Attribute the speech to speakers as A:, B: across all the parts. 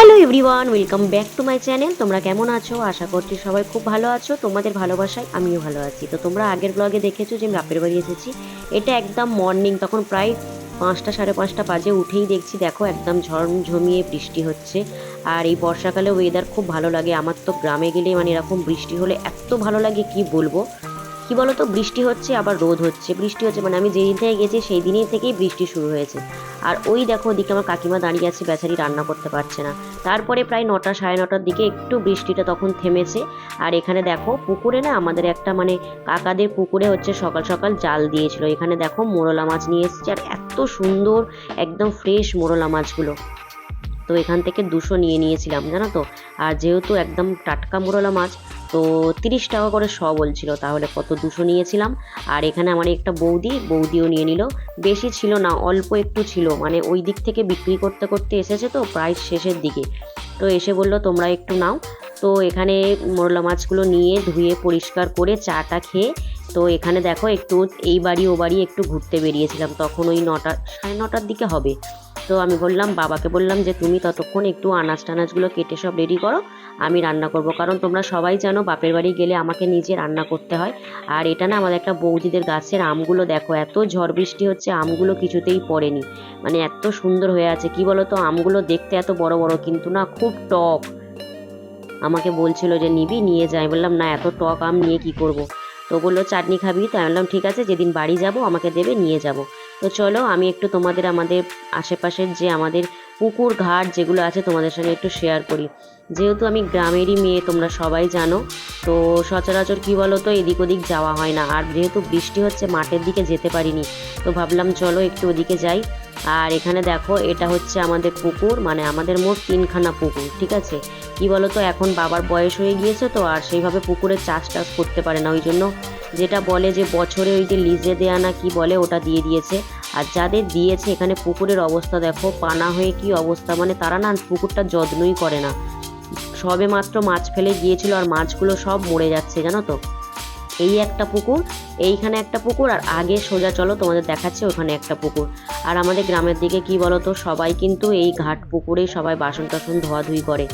A: Hello everyone, welcome back to my channel. তোমরা কেমন আছো? আশা করছি সবাই খুব ভালো আছো। তোমাদের ভালোবাসায় আমিও ভালো আছি। তো তোমরা আগের ব্লগে দেখেছ যে আমি বাপের বাড়ি এসেছি। এটা একদম মর্নিং তখন প্রায় পাঁচটা, সাড়ে পাঁচটা বাজে, উঠেই দেখছি, দেখো একদম ঝমঝমিয়ে বৃষ্টি হচ্ছে। আর এই বর্ষাকালে ওয়েদার খুব ভালো লাগে। আমার তো গ্রামে গেলে মানে এরকম বৃষ্টি হলে এত ভালো লাগে, কি বলব? কি বলতো? বৃষ্টি হচ্ছে, আবার রোদ হচ্ছে। বৃষ্টি হচ্ছে মানে আমি যেদিন থেকে গেছি, সেই দিনই থেকেই বৃষ্টি শুরু হয়েছে। আর ওই দেখো ওদিকে আমার কাকিমা দাঁড়িয়ে আছে, বেচারি রান্না করতে পারছে না। তারপরে প্রায় নটা, সাড়ে নটার দিকে একটু বৃষ্টিটা তখন থেমেছে। আর এখানে দেখো পুকুরে না আমাদের একটা মানে কাকাদের পুকুরে হচ্ছে সকাল সকাল জাল দিয়েছিল। এখানে দেখো মোরলা মাছ নিয়ে এসেছে আর এত সুন্দর একদম ফ্রেশ মোরলা মাছগুলো। তো এখান থেকে দুশো নিয়ে নিয়েছিলাম, জানো তো? আর যেহেতু একদম টাটকা মোরলা মাছ তো তিরিশ টাকা করে শ বলছিল, তাহলে কত দুশো নিয়েছিলাম। আর এখানে আমার একটা বৌদি, বৌদিও নিয়ে নিল। বেশি ছিল না, অল্প একটু ছিল। মানে ওই দিক থেকে বিক্রি করতে করতে এসেছে তো, প্রায় শেষের দিকে। তো এসে বলল, তোমরা একটু নাও। তো এখানে মোরলা মাছগুলো নিয়ে ধুয়ে পরিষ্কার করে চাটা খেয়ে, তো এখানে দেখো একটু এই বাড়ি ও বাড়ি একটু ঘুরতে বেরিয়েছিলাম। তখন ওই নটা, সাড়ে নটার দিকে হবে। তো আমি বললাম, বাবাকে বললাম যে, তুমি ততক্ষণ একটু আনাজ টানাজগুলো কেটে সব রেডি করো, আমি রান্না করব। কারণ তোমরা সবাই জানো, বাপের বাড়ি গেলে আমাকে নিজে রান্না করতে হয়। আর এটা না আমাদের একটা বৌদিদের গাছের আমগুলো দেখো, এত ঝড় বৃষ্টি হচ্ছে, আমগুলো কিছুতেই পড়েনি। মানে এত সুন্দর হয়ে আছে। কি বলো তো আমগুলো দেখতে এত বড় বড়, কিন্তু না খুব টক। আমাকে বলছিল যে, নিবি, নিয়ে যাই বললাম, না, এত টক আম নিয়ে কি করব? তো বলল, চাটনি খাবি? তো আমি বললাম, ঠিক আছে, যেদিন বাড়ি যাব, আমাকে দেবে, নিয়ে যাব। তো চলো, আমি একটু তোমাদের, আমাদের আশেপাশের যে আমাদের পুকুর ঘাট যেগুলো আছে, তোমাদের সঙ্গে একটু শেয়ার করি। যেহেতু আমি গ্রামেরই মেয়ে, তোমরা সবাই জানো, তো সচরাচর কী বলো তো এদিক ওদিক যাওয়া হয় না। আর যেহেতু বৃষ্টি হচ্ছে, মাঠের দিকে যেতে পারিনি, তো ভাবলাম, চলো, একটু ওদিকে যাই। আর এখানে দেখো, এটা হচ্ছে আমাদের পুকুর মানে আমাদের মোট তিনখানা পুকুর, ঠিক আছে? কি বলো তো এখন বাবার বয়স হয়ে গিয়েছে তো, আর সেইভাবে পুকুরে চাষ টাস করতে পারে না ওই জন্য যেটা বলে যে বছরে ওই যে লিজে দেয়া না কি বলে, ওটা দিয়ে দিয়েছে। আর যাদের দিয়েছে, এখানে পুকুরের অবস্থা দেখো, পানা হয়ে কি অবস্থা মানে তারা না পুকুরটা যত্নই করে না। সবে মাত্র মাছ ফেলে গিয়েছিল, আর মাছগুলো সব মরে যাচ্ছে, জানো তো? এই একটা পুকুর, এইখানে একটা পুকুর, আর আগে সোজা চলো, তোমাদের দেখাচ্ছে ওখানে একটা পুকুর। আর আমাদের গ্রামের দিকে কি বলতো, সবাই কিন্তু এই ঘাট পুকুরে সবাই বাসন টাসন ধোয়াধুয়ি করে।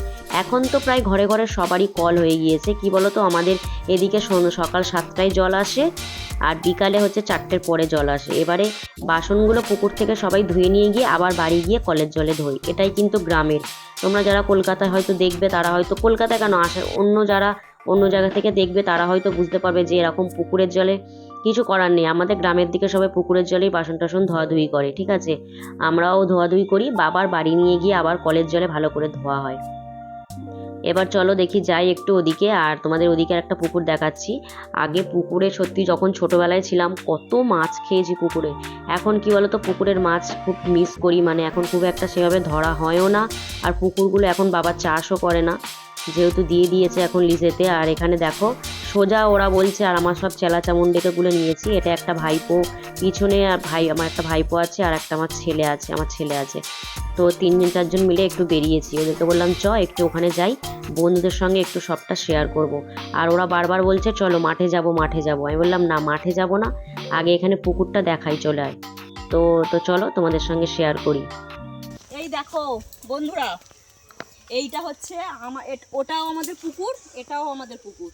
A: এখন তো প্রায় ঘরে ঘরে সবারই কল হয়ে গিয়েছে, কি বলতো, আমাদের এদিকে সকাল সাতটায় জল আসে, আর বিকালে হচ্ছে চারটের পরে জল আসে। এবারে বাসনগুলো পুকুর থেকে সবাই ধুয়ে নিয়ে গিয়ে আবার বাড়ি গিয়ে কলের জলে ধোয় এটাই কিন্তু গ্রামের। তোমরা যারা কলকাতায় হয়তো দেখবে, তারা হয়তো কলকাতায় কেন আসে? অন্য যারা অন্য জায়গা থেকে দেখবে, তারা হয়তো বুঝতে পারবে যে এরকম পুকুরের জলে কিছু করার নেই। আমাদের গ্রামের দিকে সবাই পুকুরের জলেই বাসন টাসন ধোয়াধুয়ি করে, ঠিক আছে? আমরাও ধোয়াধুয়ি করি, বাবার বাড়ি নিয়ে গিয়ে আবার কলের জলে ভালো করে ধোয়া হয়। এবার চলো দেখি যাই একটু ওদিকে, আর তোমাদের ওদিকে একটা পুকুর দেখাচ্ছি। আগে পুকুরে সত্যি যখন ছোটবেলায় ছিলাম, কত মাছ খেয়েছি পুকুরে। এখন কি বলতো, পুকুরের মাছ খুব মিস করি মানে এখন খুব একটা সেভাবে ধরা হয়ও না, আর পুকুরগুলো এখন বাবা চাষও করে না। যেহেতু দিয়ে দিয়েছে এখন লিজেতে। আর এখানে দেখো, সোজা ওরা বলছে, আর আমার সব চেলা চামুন্ডেকেগুলো নিয়েছি। এটা একটা ভাইপো। পিছনে আর ভাই, আমার একটা ভাইপো আছে আর একটা আমার ছেলে আছে, আমার ছেলে আছে। তো তিনজন, চারজন মিলে একটু বেরিয়েছি। ওদেরকে বললাম, চ, একটু ওখানে যাই। বন্ধুদের সঙ্গে একটু সবটা শেয়ার করব। আর ওরা বারবার বলছে, চলো, মাঠে যাব মাঠে যাব। আমি বললাম, না, মাঠে যাব না। আগে এখানে পুকুরটা দেখাই, চলে আয়। তো তো চলো তোমাদের সঙ্গে শেয়ার করি।
B: এই দেখো, বন্ধুরা এইটা হচ্ছে আমার ওটাও আমাদের পুকুর এটাও আমাদের পুকুর।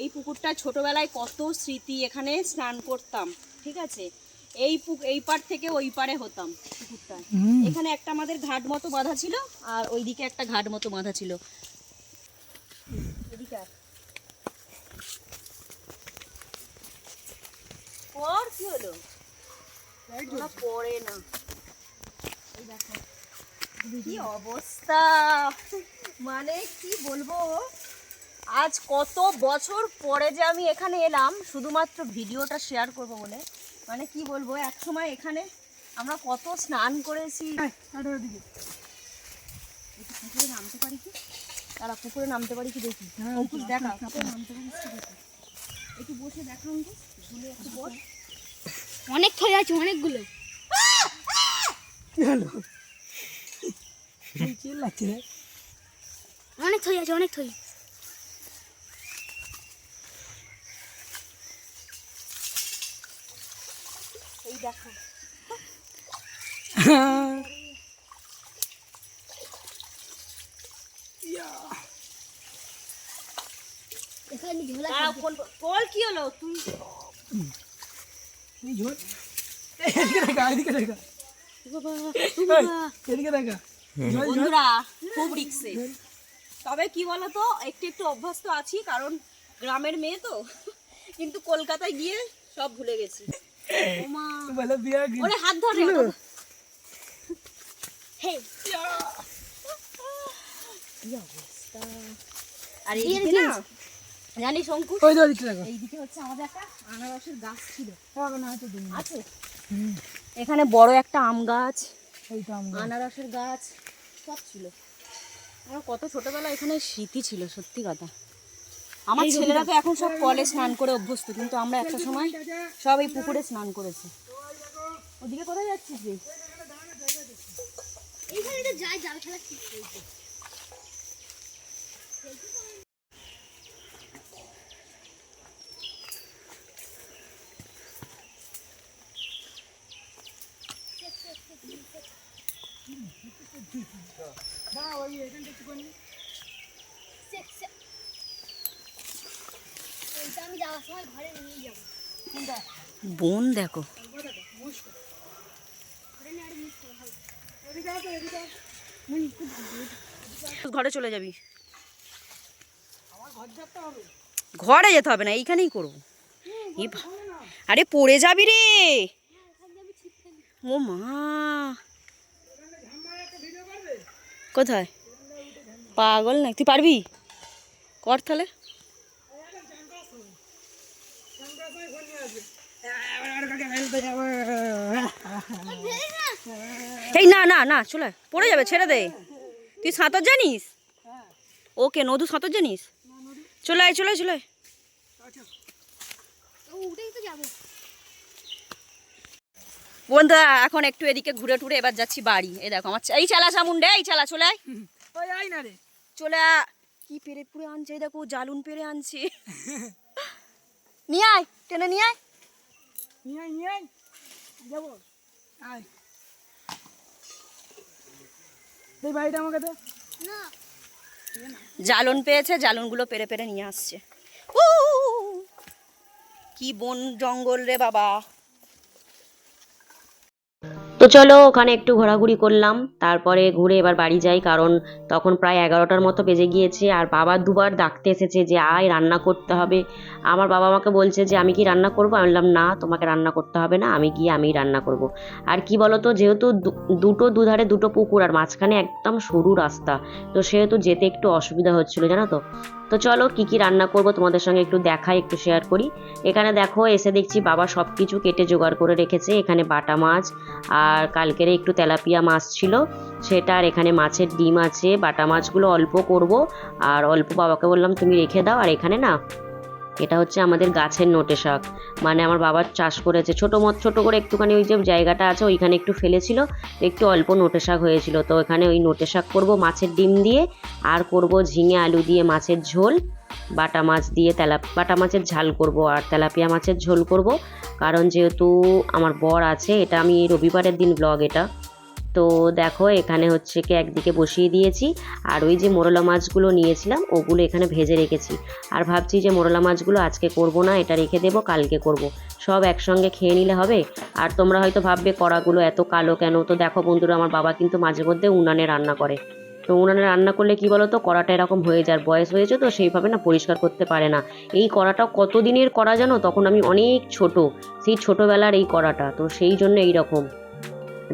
B: এই পুকুরটা ছোটবেলায় কত স্মৃতি এখানে স্নান করতাম ঠিক আছে? এই পুক এই পার থেকে ওই পারে হতাম পুকুরটা। এখানে একটা আমাদের ঘাট মতো বাঁধা ছিল আর ওইদিকে একটা ঘাট মতো বাঁধা ছিল। পর কি হলো? পড়ে না। এই দেখো। কি অবস্থা? মানে কি বলব? আজ কত বছর পরে যে আমি এখানে এলাম শুধুমাত্র ভিডিওটা শেয়ার করব বলে। মানে কি বলব এক সময় এখানে আমরা কত স্নান করেছি। পুকুরে নামতে পারি কি? তারা পুকুরে নামতে পারি কি দেখি? অঙ্কুশ দেখা। পুকুরে নামতে দেখি? একটু বসে দেখা অঙ্কুশ ঝুলে একটু বস
C: অনেক থই আছে অনেকগুলো। অনেক থই আছে অনেক থই।
B: এই দেখো। কি হলো? তুই
D: ঝোল। এদিকে দেখা এদিকে দেখা। এই, এদিকে দেখা।
B: বন্ধুরা খুব রিক্সে। তবে কি বলতো একটু একটু অভ্যস্ত আছি কারণ গ্রামের মেয়ে তো। কিন্তু কলকাতায় গিয়ে সব ভুলে গেছি। ওরে হাত ধরে
C: হে।
B: আর এইদিকে না জানিস? অঙ্কুশ
D: ওই তো এদিকে
B: এইদিকে হচ্ছে আমাদের একটা আনারসের গাছ ছিল। আছে? এখানে বড় একটা আম গাছ
D: এই তো আমরা
B: আনারসের গাছ। সব ছিল। আমার কত ছোটবেলা এখানে স্মৃতি ছিল সত্যি কথা। আমার ছেলেরা তো এখন সব কলে স্নান করে অভ্যস্ত কিন্তু আমরা একটা সময় সব এই পুকুরে স্নান করেছি। ওদিকে কোথায় যাচ্ছিস রে?
C: এইখানে তো যাই জাল খেলা
B: বোন দেখো।
C: ঘরে
B: চলে যাবি। ঘরে যেতে হবে না, এইখানেই করব। আরে পড়ে যাবি রে। ও মা। কোথায়? পাগল না তুই পারবি? কর তাহলে। এই না না না, চলে। পড়ে যাবে, ছেড়ে দে। তুই সাঁতার জানিস? ওকে, নদু সাঁতার জানিস? চলে আয়, চলে চলে আয়। বন্ধুরা এখন একটু এদিকে ঘুরে টুরে এবার যাচ্ছি বাড়ি। এই দেখো আমার এই চালা সামুন্ডে এই চালা চলে আয়।
D: ওই আই না রে।
B: চলে কি পেরে পুরে আনছে এই দেখো জালুন পেরে আনছে। নিয়ে আয় টেনে নিয়ে আয়।
D: নিয়ে আয় নিয়ে আয়। যাব। আয়। বাড়িটা আমাকে দে।
C: না।
B: জালুন পেয়েছে জালুনগুলো পেরে পেরে নিয়ে আসছে। উ! কি বন জঙ্গল রে বাবা।
A: তো চলো, ওখানে একটু ঘোরাঘুরি করলাম। তারপরে ঘুরে এবার বাড়ি যাই, কারণ তখন প্রায় এগারোটার মতো বেজে গিয়েছে, আর বাবা দুবার ডাকতে এসেছে যে, আয়, রান্না করতে হবে। আমার বাবা আমাকে বলছে যে, আমি কি রান্না করব? আমি বললাম, না, তোমাকে রান্না করতে হবে না, আমি গিয়ে আমিই রান্না করব। আর কি বলতো যেহেতু দুটো দুধারে দুটো পুকুর, আর মাঝখানে একদম সরু রাস্তা, তো সেহেতু যেতে একটু অসুবিধা হচ্ছিল, জানো তো? তো চলো, কি কি রান্না করব তোমাদের সঙ্গে একটু দেখাই, একটু শেয়ার করি। এখানে দেখো, এসে দেখছি বাবা সব কিছু কেটে জোগাড় করে রেখেছে, এখানে বাটা মাছ, আর কালকের একটু তেলাপিয়া মাছ ছিল, সেটা আর এখানে মাছের ডিম আছে, বাটা মাছগুলো অল্প করব। আর অল্প বাবাকে বললাম, তুমি রেখে দাও, আর এখানে না, এটা হচ্ছে আমাদের গাছের নোটে শাক। মানে আমার বাবার চাষ করেছে, ছোটো মত, ছোটো করে একটুখানি ওই যে জায়গাটা আছে, ওইখানে একটু ফেলেছিল, একটু অল্প নোটে শাক হয়েছিল। তো এখানে ওই নোটে শাক করব মাছের ডিম দিয়ে, আর করব ঝিঙে আলু দিয়ে মাছের ঝোল। বাটা মাছ দিয়ে তেলা, বাটা মাছের ঝাল করব আর তেলাপিয়া মাছের ঝোল করব। কারণ যেহেতু আমার বর আছে, এটা আমি রবিবারের দিন ব্লগ এটা। তো দেখো, এখানে হচ্ছে কি একদিকে বসিয়ে দিয়েছি, আর ওই যে মোরলা মাছগুলো নিয়েছিলাম, ওগুলো এখানে ভেজে রেখেছি। আর ভাবছি যে মোরলা মাছগুলো আজকে করব না, এটা রেখে দেবো, কালকে করব। সব একসঙ্গে খেয়ে নিলে হবে? আর তোমরা হয়তো ভাববে, কড়াগুলো এত কালো কেন? তো দেখো বন্ধুরা, আমার বাবা কিন্তু মাঝে মধ্যে উনানে রান্না করে। তো উনানে রান্না করলে কি বলো তো কড়াটা এরকম হয়ে যায় বয়স হয়েছে তো সেইভাবে না পরিষ্কার করতে পারে না। এই কড়াটা কত দিনের করা জানো? তখন আমি অনেক ছোট। সেই ছোটবেলার এই কড়াটা। তো সেই জন্য এই রকম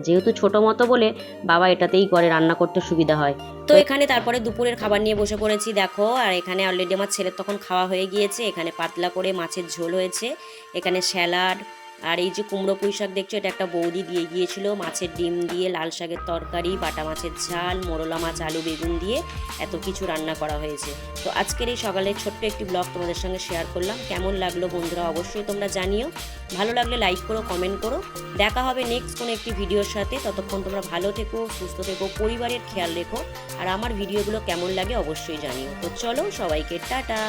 A: যেহেতু ছোট মতো বলে বাবা এটাতেই করে রান্না করতে সুবিধা হয়। তো এখানে তারপরে দুপুরের খাবার নিয়ে বসে পড়েছি দেখো। আর এখানে অলরেডি আমার ছেলের তখন খাওয়া হয়ে গিয়েছে। এখানে পাতলা করে মাছের ঝোল হয়েছে। এখানে স্যালাড আর এই যে কুমড়ো পুঁই শাক দেখছ, এটা একটা বৌদি দিয়ে গিয়েছিল। মাছের ডিম দিয়ে, লাল শাকের তরকারি, বাটা মাছের ঝাল, মোরলা মাছ, আলু বেগুন দিয়ে এত কিছু রান্না করা হয়েছে। তো আজকের এই সকালের ছোট্ট একটি ব্লগ তোমাদের সঙ্গে শেয়ার করলাম। কেমন লাগল বন্ধুরা অবশ্যই তোমরা জানিও। ভালো লাগলে লাইক করো, কমেন্ট করো। দেখা হবে নেক্সট কোনো একটি ভিডিওর সাথে। ততক্ষণ তোমরা ভালো থেকো, সুস্থ থেকো, পরিবারের খেয়াল রেখো। আর আমার ভিডিওগুলো কেমন লাগে অবশ্যই জানিও। তো চলো সবাইকে টাটা।